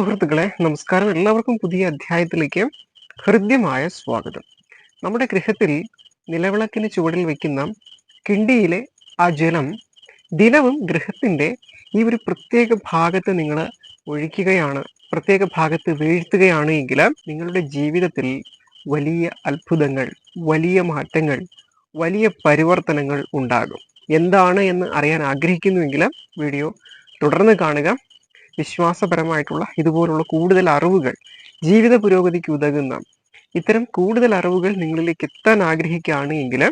സുഹൃത്തുക്കളെ നമസ്കാരം. എല്ലാവർക്കും പുതിയ അധ്യായത്തിലേക്ക് ഹൃദ്യമായ സ്വാഗതം. നമ്മുടെ ഗൃഹത്തിൽ നിലവിളക്കിന് ചുവടിൽ വയ്ക്കുന്ന കിണ്ടിയിലെ ആ ജലം ദിനവും ഗൃഹത്തിന്റെ ഈ ഒരു പ്രത്യേക ഭാഗത്ത് നിങ്ങൾ ഒഴിക്കുകയാണ് പ്രത്യേക ഭാഗത്ത് വീഴ്ത്തുകയാണ് എങ്കിൽ നിങ്ങളുടെ ജീവിതത്തിൽ വലിയ അത്ഭുതങ്ങൾ വലിയ മാറ്റങ്ങൾ വലിയ പരിവർത്തനങ്ങൾ ഉണ്ടാകും. എന്താണ് എന്ന് അറിയാൻ ആഗ്രഹിക്കുന്നുവെങ്കിൽ വീഡിയോ തുടർന്ന് കാണുക. വിശ്വാസപരമായിട്ടുള്ള ഇതുപോലുള്ള കൂടുതൽ അറിവുകൾ ജീവിത പുരോഗതിക്ക് ഉതകുന്ന ഇത്തരം കൂടുതൽ അറിവുകൾ നിങ്ങളിലേക്ക് എത്താൻ ആഗ്രഹിക്കുകയാണ് എങ്കിൽ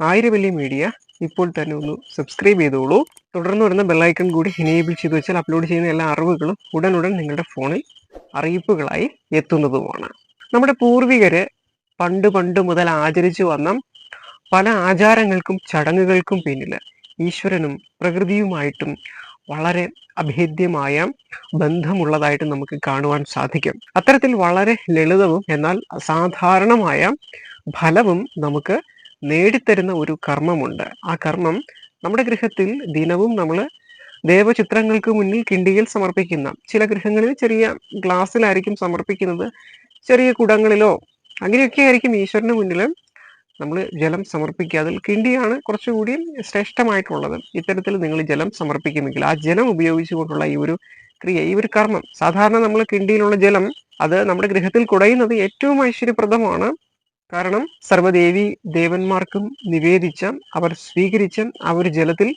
ആയിരവല്യ മീഡിയ ഇപ്പോൾ തന്നെ ഒന്ന് സബ്സ്ക്രൈബ് ചെയ്തോളൂ. തുടർന്ന് വരുന്ന ബെല്ലൈക്കൺ കൂടി എനേബിൾ ചെയ്ത് വെച്ചാൽ അപ്ലോഡ് ചെയ്യുന്ന എല്ലാ അറിവുകളും ഉടനുടൻ നിങ്ങളുടെ ഫോണിൽ അറിയിപ്പുകളായി എത്തുന്നതുമാണ്. നമ്മുടെ പൂർവികര് പണ്ട് പണ്ട് മുതൽ ആചരിച്ചു വന്ന പല ആചാരങ്ങൾക്കും ചടങ്ങുകൾക്കും പിന്നിൽ ഈശ്വരനും പ്രകൃതിയുമായിട്ടും വളരെ അഭേദ്യമായ ബന്ധമുള്ളതായിട്ട് നമുക്ക് കാണുവാൻ സാധിക്കും. അത്തരത്തിൽ വളരെ ലളിതവും എന്നാൽ സാധാരണമായ ഫലവും നമുക്ക് നേടിത്തരുന്ന ഒരു കർമ്മമുണ്ട്. ആ കർമ്മം നമ്മുടെ ഗൃഹത്തിൽ ദിനവും നമ്മൾ ദേവചിത്രങ്ങൾക്ക് മുന്നിൽ കിണ്ടിയിൽ സമർപ്പിക്കുന്ന ചില ഗൃഹങ്ങളിൽ ചെറിയ ഗ്ലാസ്സിലായിരിക്കും സമർപ്പിക്കുന്നത് ചെറിയ കുടങ്ങളിലോ അങ്ങനെയൊക്കെ ആയിരിക്കും ഈശ്വരന് മുന്നിൽ നമ്മൾ ജലം സമർപ്പിക്കുക അതിൽ കിണ്ടിയാണ് കുറച്ചുകൂടി ശ്രേഷ്ഠമായിട്ടുള്ളത്. ഇത്തരത്തിൽ നിങ്ങൾ ജലം സമർപ്പിക്കുമെങ്കിൽ ആ ജലം ഉപയോഗിച്ചുകൊണ്ടുള്ള ഈ ഒരു ക്രിയ ഈ ഒരു കർമ്മം സാധാരണ നമ്മൾ കിണ്ടിയിലുള്ള ജലം അത് നമ്മുടെ ഗൃഹത്തിൽ കുടയുന്നത് ഏറ്റവും ഐശ്വര്യപ്രദമാണ്. കാരണം സർവദേവി ദേവന്മാർക്കും നിവേദിച്ച അവർ സ്വീകരിച്ച ആ ഒരു ജലത്തിൽ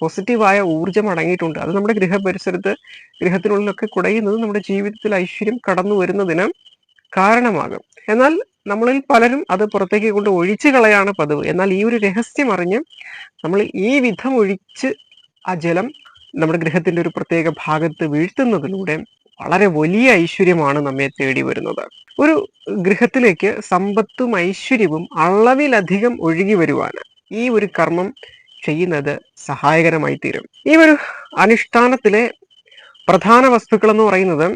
പോസിറ്റീവായ ഊർജം അടങ്ങിയിട്ടുണ്ട്. അത് നമ്മുടെ ഗൃഹപരിസരത്ത് ഗൃഹത്തിനുള്ളിലൊക്കെ കുടയുന്നത് നമ്മുടെ ജീവിതത്തിൽ ഐശ്വര്യം കടന്നു വരുന്നതിന് കാരണമാകും. എന്നാൽ നമ്മളിൽ പലരും അത് പുറത്തേക്ക് കൊണ്ട് ഒഴിച്ചു കളയാണ് പതിവ്. എന്നാൽ ഈ ഒരു രഹസ്യം അറിഞ്ഞ് നമ്മൾ ഈ വിധം ഒഴിച്ച് ആ ജലം നമ്മുടെ ഗൃഹത്തിന്റെ ഒരു പ്രത്യേക ഭാഗത്ത് വീഴ്ത്തുന്നതിലൂടെ വളരെ വലിയ ഐശ്വര്യമാണ് നമ്മെ തേടി വരുന്നത്. ഒരു ഗൃഹത്തിലേക്ക് സമ്പത്തും ഐശ്വര്യവും അളവിലധികം ഒഴുകി വരുവാൻ ഈ ഒരു കർമ്മം ചെയ്യുന്നത് സഹായകരമായി തീരും. ഈ ഒരു അനുഷ്ഠാനത്തിലെ പ്രധാന വസ്തുക്കൾ എന്ന് പറയുന്നത്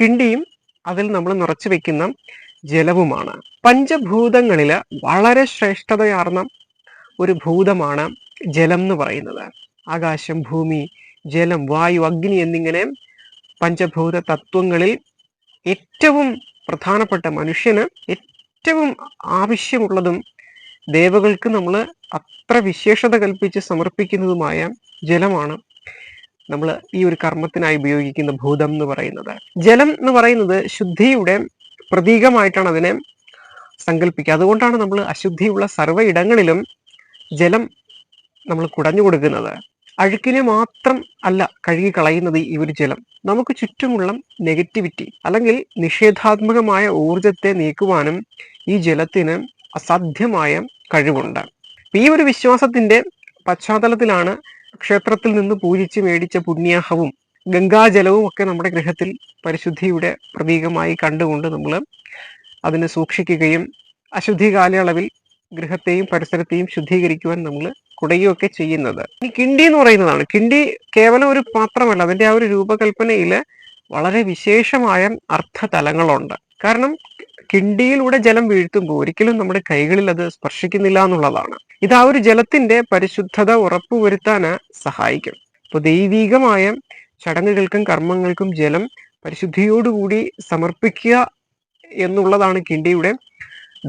കിണ്ടിയും അതിൽ നമ്മൾ നിറച്ചു വെക്കുന്ന ജലവുമാണ്. പഞ്ചഭൂതങ്ങളിൽ വളരെ ശ്രേഷ്ഠതയാർന്ന ഒരു ഭൂതമാണ് ജലം എന്ന് പറയുന്നത്. ആകാശം ഭൂമി ജലം വായു അഗ്നി എന്നിങ്ങനെ പഞ്ചഭൂത തത്വങ്ങളിൽ ഏറ്റവും പ്രധാനപ്പെട്ട മനുഷ്യന് ഏറ്റവും ആവശ്യമുള്ളതും ദേവകൾക്ക് നമ്മൾ അത്ര വിശേഷത കൽപ്പിച്ച് സമർപ്പിക്കുന്നതുമായ ജലമാണ് നമ്മൾ ഈ ഒരു കർമ്മത്തിനായി ഉപയോഗിക്കുന്ന ഭൂതം എന്ന് പറയുന്നത്. ജലം എന്ന് പറയുന്നത് ശുദ്ധിയുടെ പ്രതീകമായിട്ടാണ് അതിനെ സങ്കല്പിക്കുക അതുകൊണ്ടാണ് നമ്മൾ അശുദ്ധിയുള്ള സർവ ഇടങ്ങളിലും ജലം നമ്മൾ കുടഞ്ഞു കൊടുക്കുന്നത്. അഴുക്കിനെ മാത്രം അല്ല കഴുകി കളയുന്നത് ഈ ഒരു ജലം. നമുക്ക് ചുറ്റുമുള്ള നെഗറ്റിവിറ്റി അല്ലെങ്കിൽ നിഷേധാത്മകമായ ഊർജത്തെ നീക്കുവാനും ഈ ജലത്തിന് അസാധ്യമായ കഴിവുണ്ട്. ഈ ഒരു വിശ്വാസത്തിന്റെ പശ്ചാത്തലത്തിലാണ് ക്ഷേത്രത്തിൽ നിന്ന് പൂജിച്ച് മേടിച്ച പുണ്യാഹവും ഗംഗാജലവും ഒക്കെ നമ്മുടെ ഗൃഹത്തിൽ പരിശുദ്ധിയുടെ പ്രതീകമായി കണ്ടുകൊണ്ട് നമ്മൾ അതിനെ സൂക്ഷിക്കുകയും അശുദ്ധി കാലയളവിൽ ഗൃഹത്തെയും പരിസരത്തെയും ശുദ്ധീകരിക്കുവാൻ നമ്മൾ കുടയുകയൊക്കെ ചെയ്യുന്നത്. ഈ കിണ്ടി എന്ന് പറയുന്നതാണ്. കിണ്ടി കേവലം ഒരു പാത്രമല്ല അതിന്റെ ആ ഒരു രൂപകൽപ്പനയിൽ വളരെ വിശേഷമായ അർത്ഥതലങ്ങളുണ്ട്. കാരണം കിണ്ടിയിലൂടെ ജലം വീഴ്ത്തുമ്പോൾ ഒരിക്കലും നമ്മുടെ കൈകളിൽ അത് സ്പർശിക്കുന്നില്ല എന്നുള്ളതാണ്. ഇത് ആ ഒരു ജലത്തിന്റെ പരിശുദ്ധത ഉറപ്പുവരുത്താൻ സഹായിക്കും. അപ്പോൾ ദൈവീകമായ ചടങ്ങുകൾക്കും കർമ്മങ്ങൾക്കും ജലം പരിശുദ്ധിയോടുകൂടി സമർപ്പിക്കുക എന്നുള്ളതാണ് കിണ്ടിയുടെ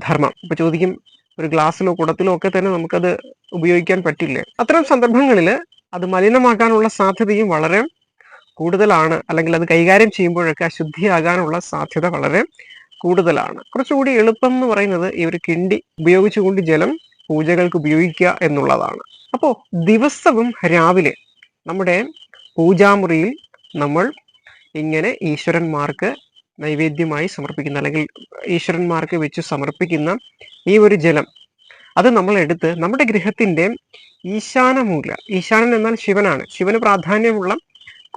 ധർമ്മം. ഇപ്പൊ ചോദിക്കും ഒരു ഗ്ലാസ്സിലോ കുടത്തിലോ ഒക്കെ തന്നെ നമുക്കത് ഉപയോഗിക്കാൻ പറ്റില്ലേ? അത്തരം സന്ദർഭങ്ങളിൽ അത് മലിനമാക്കാനുള്ള സാധ്യതയും വളരെ കൂടുതലാണ്. അല്ലെങ്കിൽ അത് കൈകാര്യം ചെയ്യുമ്പോഴൊക്കെ അശുദ്ധിയാകാനുള്ള സാധ്യത വളരെ കൂടുതലാണ്. കുറച്ചുകൂടി എളുപ്പം എന്ന് പറയുന്നത് ഈ ഒരു കിണ്ടി ഉപയോഗിച്ചുകൊണ്ട് ജലം പൂജകൾക്ക് ഉപയോഗിക്കുക എന്നുള്ളതാണ്. അപ്പോൾ ദിവസവും രാവിലെ നമ്മുടെ പൂജാമുറിയിൽ നമ്മൾ ഇങ്ങനെ ഈശ്വരന്മാർക്ക് നൈവേദ്യമായി സമർപ്പിക്കുന്ന അല്ലെങ്കിൽ ഈശ്വരന്മാർക്ക് വെച്ച് സമർപ്പിക്കുന്ന ഈ ഒരു ജലം അത് നമ്മൾ എടുത്ത് നമ്മുടെ ഗൃഹത്തിന്റെ ഈശാനമൂല ഈശാനൻ എന്നാൽ ശിവനാണ്. ശിവന് പ്രാധാന്യമുള്ള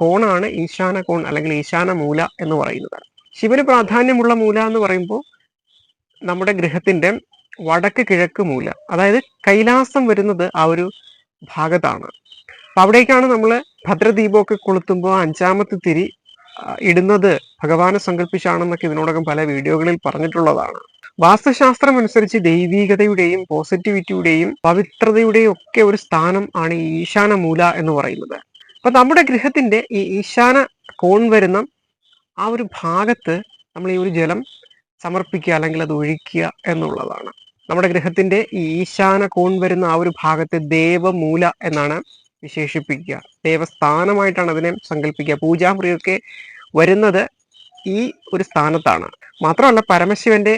കോണാണ് ഈശാന കോൺ അല്ലെങ്കിൽ ഈശാന മൂല എന്ന് പറയുന്നത്. ശിവന് പ്രാധാന്യമുള്ള മൂല എന്ന് പറയുമ്പോൾ നമ്മുടെ ഗൃഹത്തിന്റെ വടക്ക് കിഴക്ക് മൂല അതായത് കൈലാസം വരുന്നത് ആ ഒരു ഭാഗത്താണ്. അപ്പൊ അവിടേക്കാണ് നമ്മൾ ഭദ്രദീപമൊക്കെ കൊളുത്തുമ്പോൾ അഞ്ചാമത്തെ തിരി ഇടുന്നത് ഭഗവാനെ സങ്കല്പിച്ചാണെന്നൊക്കെ ഇതിനോടകം പല വീഡിയോകളിൽ പറഞ്ഞിട്ടുള്ളതാണ്. വാസ്തുശാസ്ത്രം അനുസരിച്ച് ദൈവീകതയുടെയും പോസിറ്റിവിറ്റിയുടെയും പവിത്രതയുടെയും ഒക്കെ ഒരു സ്ഥാനം ആണ് ഈശാന മൂല എന്ന് പറയുന്നത്. അപ്പൊ നമ്മുടെ ഗൃഹത്തിന്റെ ഈ ഈശാന കോൺ വരുന്ന ആ ഒരു ഭാഗത്ത് നമ്മൾ ഈ ഒരു ജലം സമർപ്പിക്കുക അല്ലെങ്കിൽ അത് ഒഴിക്കുക എന്നുള്ളതാണ്. നമ്മുടെ ഗ്രഹത്തിന്റെ ഈ ഈശാന കോൺ വരുന്ന ആ ഒരു ഭാഗത്തെ ദേവമൂല എന്നാണ് വിശേഷിപ്പിക്കുക. ദേവസ്ഥാനമായിട്ടാണ് അതിനെ സങ്കല്പിക്കുക. പൂജാമുറിയൊക്കെ വരുന്നത് ഈ ഒരു സ്ഥാനത്താണ്. മാത്രമല്ല പരമശിവന്റെ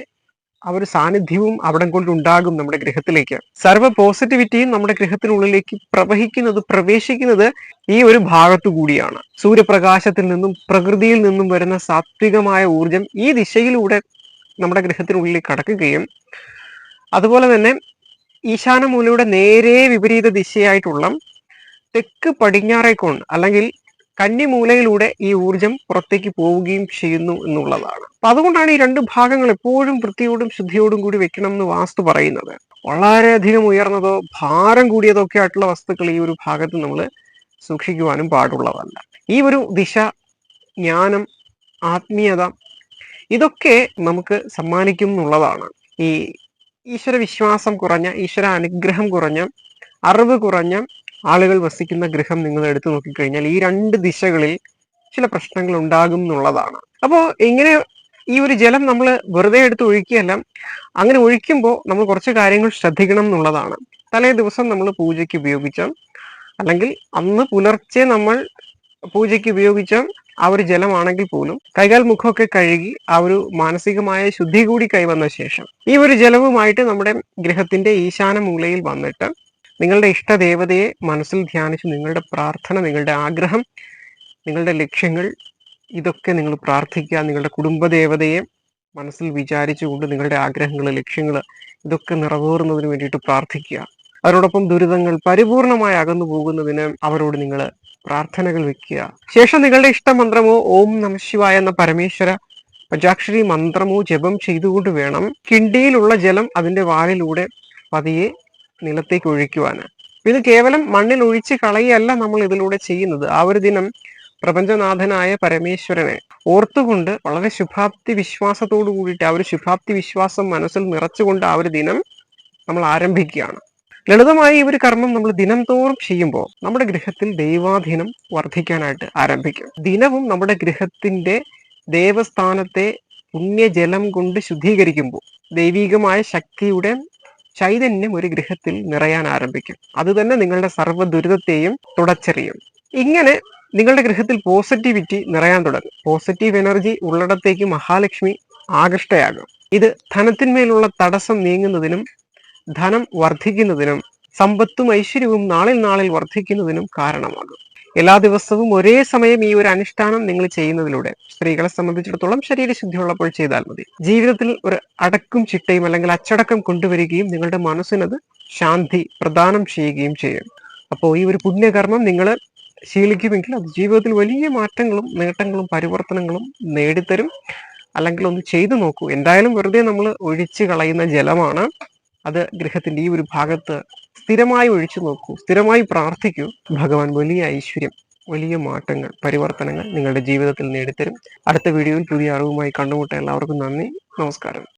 ആ ഒരു സാന്നിധ്യവും അവിടെ കൊണ്ടുണ്ടാകും നമ്മുടെ ഗൃഹത്തിലേക്ക്. സർവ പോസിറ്റിവിറ്റിയും നമ്മുടെ ഗൃഹത്തിനുള്ളിലേക്ക് പ്രവഹിക്കുന്നത് പ്രവേശിക്കുന്നത് ഈ ഒരു ഭാഗത്തു കൂടിയാണ്. സൂര്യപ്രകാശത്തിൽ നിന്നും പ്രകൃതിയിൽ നിന്നും വരുന്ന സാത്വികമായ ഊർജം ഈ ദിശയിലൂടെ നമ്മുടെ ഗൃഹത്തിനുള്ളിൽ കടക്കുകയും അതുപോലെ തന്നെ ഈശാനമൂലയുടെ നേരെ വിപരീത ദിശയായിട്ടുള്ള തെക്ക് പടിഞ്ഞാറേക്കോൺ അല്ലെങ്കിൽ കന്നിമൂലയിലൂടെ ഈ ഊർജം പുറത്തേക്ക് പോവുകയും ചെയ്യുന്നു എന്നുള്ളതാണ്. അപ്പൊ അതുകൊണ്ടാണ് ഈ രണ്ട് ഭാഗങ്ങൾ എപ്പോഴും വൃത്തിയോടും ശുദ്ധിയോടും കൂടി വെക്കണം എന്ന് വാസ്തു പറയുന്നത്. വളരെയധികം ഉയർന്നതോ ഭാരം കൂടിയതോ ഒക്കെ ആയിട്ടുള്ള വസ്തുക്കൾ ഈ ഒരു ഭാഗത്ത് നമ്മൾ സൂക്ഷിക്കുവാനും പാടുള്ളതല്ല. ഈ ഒരു ദിശ ജ്ഞാനം ആത്മീയത ഇതൊക്കെ നമുക്ക് സമ്മാനിക്കും എന്നുള്ളതാണ്. ഈ ഈശ്വര വിശ്വാസം കുറഞ്ഞ ഈശ്വര അനുഗ്രഹം കുറഞ്ഞ അറിവ് കുറഞ്ഞ ആളുകൾ വസിക്കുന്ന ഗൃഹം നിങ്ങൾ എടുത്തു നോക്കിക്കഴിഞ്ഞാൽ ഈ രണ്ട് ദിശകളിൽ ചില പ്രശ്നങ്ങൾ ഉണ്ടാകും എന്നുള്ളതാണ്. അപ്പോൾ ഇങ്ങനെ ഈ ഒരു ജലം നമ്മൾ വെറുതെ എടുത്ത് ഒഴിക്കുകയല്ല അങ്ങനെ ഒഴിക്കുമ്പോൾ നമ്മൾ കുറച്ച് കാര്യങ്ങൾ ശ്രദ്ധിക്കണം എന്നുള്ളതാണ്. തലേ ദിവസം നമ്മൾ പൂജയ്ക്ക് ഉപയോഗിച്ച അല്ലെങ്കിൽ അന്ന് പുലർച്ചെ നമ്മൾ പൂജയ്ക്ക് ഉപയോഗിച്ച ആ ഒരു ജലമാണെങ്കിൽ പോലും കൈകാൽ മുഖമൊക്കെ കഴുകി ആ ഒരു മാനസികമായ ശുദ്ധി കൂടി കൈവന്ന ശേഷം ഈ ഒരു ജലവുമായിട്ട് നമ്മുടെ ഗ്രഹത്തിന്റെ ഈശാന മൂലയിൽ വന്നിട്ട് നിങ്ങളുടെ ഇഷ്ടദേവതയെ മനസ്സിൽ ധ്യാനിച്ച് നിങ്ങളുടെ പ്രാർത്ഥന നിങ്ങളുടെ ആഗ്രഹം നിങ്ങളുടെ ലക്ഷ്യങ്ങൾ ഇതൊക്കെ നിങ്ങൾ പ്രാർത്ഥിക്കുക. നിങ്ങളുടെ കുടുംബദേവതയെ മനസ്സിൽ വിചാരിച്ചുകൊണ്ട് നിങ്ങളുടെ ആഗ്രഹങ്ങൾ ലക്ഷ്യങ്ങൾ ഇതൊക്കെ നിറവേറുന്നതിന് വേണ്ടിയിട്ട് പ്രാർത്ഥിക്കുക. അവരോടൊപ്പം ദുരിതങ്ങൾ പരിപൂർണമായി അകന്നു പോകുന്നതിന് അവരോട് നിങ്ങൾ പ്രാർത്ഥനകൾ വെക്കുക. ശേഷം നിങ്ങളുടെ ഇഷ്ടമന്ത്രമോ ഓം നമശിവായ എന്ന പരമേശ്വര പഞ്ചാക്ഷരി മന്ത്രമോ ജപം ചെയ്തുകൊണ്ട് വേണം. കിണ്ടിയിലുള്ള ജലം അതിന്റെ വാലിലൂടെ പതിയെ നിലത്തേക്ക് ഒഴിക്കുവാന്. ഇത് കേവലം മണ്ണിൽ ഒഴിച്ച് കളയല്ല നമ്മൾ ഇതിലൂടെ ചെയ്യുന്നത്. ആ ഒരു ദിനം പ്രപഞ്ചനാഥനായ പരമേശ്വരനെ ഓർത്തുകൊണ്ട് വളരെ ശുഭാപ്തി വിശ്വാസത്തോടു കൂടിയിട്ട് ആ ഒരു ശുഭാപ്തി വിശ്വാസം മനസ്സിൽ നിറച്ചുകൊണ്ട് ആ ഒരു ദിനം നമ്മൾ ആരംഭിക്കുകയാണ്. ലളിതമായി ഈ ഒരു കർമ്മം നമ്മൾ ദിനം തോറും ചെയ്യുമ്പോൾ നമ്മുടെ ഗൃഹത്തിൽ ദൈവാധീനം വർദ്ധിക്കാനായിട്ട് ആരംഭിക്കും. ദിനവും നമ്മുടെ ഗൃഹത്തിന്റെ ദേവസ്ഥാനത്തെ പുണ്യജലം കൊണ്ട് ശുദ്ധീകരിക്കുമ്പോൾ ദൈവികമായ ശക്തിയുടെ ചൈതന്യം ഒരു ഗൃഹത്തിൽ നിറയാൻ ആരംഭിക്കും. അത് തന്നെ നിങ്ങളുടെ സർവ ദുരിതത്തെയും തുടച്ചെറിയും. ഇങ്ങനെ നിങ്ങളുടെ ഗൃഹത്തിൽ പോസിറ്റിവിറ്റി നിറയാൻ തുടങ്ങും. പോസിറ്റീവ് എനർജി ഉള്ളിടത്തേക്ക് മഹാലക്ഷ്മി ആകൃഷ്ടയാകും. ഇത് ധനത്തിന്മേലുള്ള തടസ്സം നീങ്ങുന്നതിനും ധനം വർദ്ധിക്കുന്നതിനും സമ്പത്തും ഐശ്വര്യവും നാളിൽ നാളിൽ വർദ്ധിക്കുന്നതിനും കാരണമാകും. എല്ലാ ദിവസവും ഒരേ സമയം ഈ ഒരു അനുഷ്ഠാനം നിങ്ങൾ ചെയ്യുന്നതിലൂടെ സ്ത്രീകളെ സംബന്ധിച്ചിടത്തോളം ശരീരശുദ്ധിയുള്ളപ്പോൾ ചെയ്താൽ മതി. ജീവിതത്തിൽ ഒരു അടക്കും ചിട്ടയും അല്ലെങ്കിൽ അച്ചടക്കം കൊണ്ടുവരികയും നിങ്ങളുടെ മനസ്സിനത് ശാന്തി പ്രദാനം ചെയ്യുകയും ചെയ്യും. അപ്പോൾ ഈ ഒരു പുണ്യകർമ്മം നിങ്ങൾ ശീലിക്കുമെങ്കിൽ അത് ജീവിതത്തിൽ വലിയ മാറ്റങ്ങളും നേട്ടങ്ങളും പരിവർത്തനങ്ങളും നേടിത്തരും. അല്ലെങ്കിൽ ഒന്ന് ചെയ്തു നോക്കൂ. എന്തായാലും വെറുതെ നമ്മൾ ഒഴിച്ചു കളയുന്ന ജലമാണ്. അത് ഗൃഹത്തിന്റെ ഈ ഒരു ഭാഗത്ത് സ്ഥിരമായി ഒഴിച്ചു നോക്കൂ. സ്ഥിരമായി പ്രാർത്ഥിക്കൂ. ഭഗവാൻ വലിയ ഐശ്വര്യം വലിയ മാറ്റങ്ങൾ പരിവർത്തനങ്ങൾ നിങ്ങളുടെ ജീവിതത്തിൽ നേടിത്തരും. അടുത്ത വീഡിയോയിൽ പുതിയ അറിവുമായി കണ്ടുമുട്ട എല്ലാവർക്കും നന്ദി. നമസ്കാരം.